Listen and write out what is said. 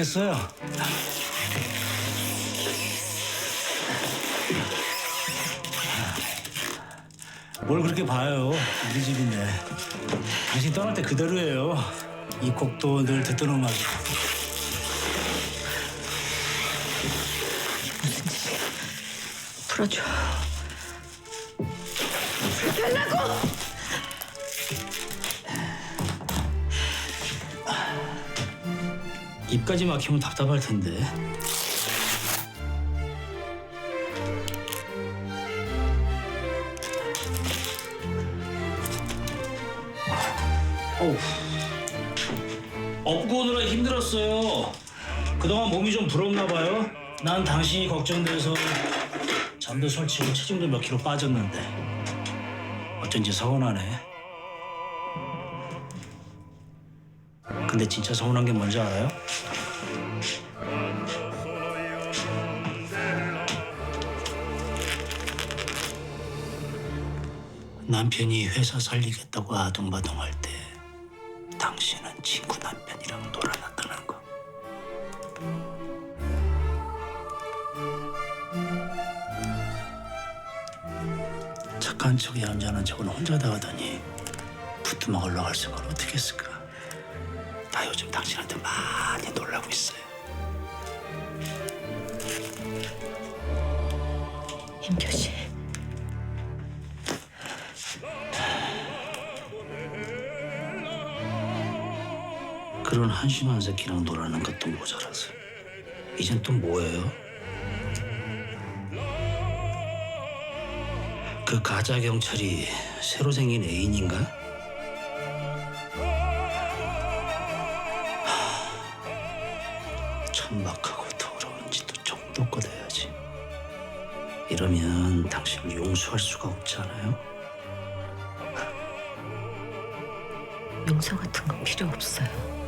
있겠어요? 뭘 그렇게 봐요? 우리 집인데. 당신 떠날 때 그대로예요. 이 곡도 늘 듣던 음악이. 풀어줘. 입까지 막히면 답답할 텐데. 어우. 업고 오느라 힘들었어요. 그동안 몸이 좀 부럽나 봐요. 난 당신이 걱정돼서 잠도 설치고 체중도 몇 킬로 빠졌는데 어쩐지 서운하네. 근데 진짜 서운한 게 뭔지 알아요? 남편이 회사 살리겠다고 아둥바둥할 때 당신은 친구 남편이랑 놀아놨다는 거. 착한 척이 얌전한 척은 혼자 다 하더니 부뚜막 올라갈 생각을 어떻게 했을까? 나 요즘 당신한테 많이 놀라고 있어요. 임교시. 그런 한심한 새끼랑 놀아는 것도 모자라서 이젠 또 뭐예요? 그 가짜 경찰이 새로 생긴 애인인가? 천박하고 더러운 짓도 정도껏 해야지. 이러면 당신을 용서할 수가 없잖아요. 용서 같은 건 필요 없어요.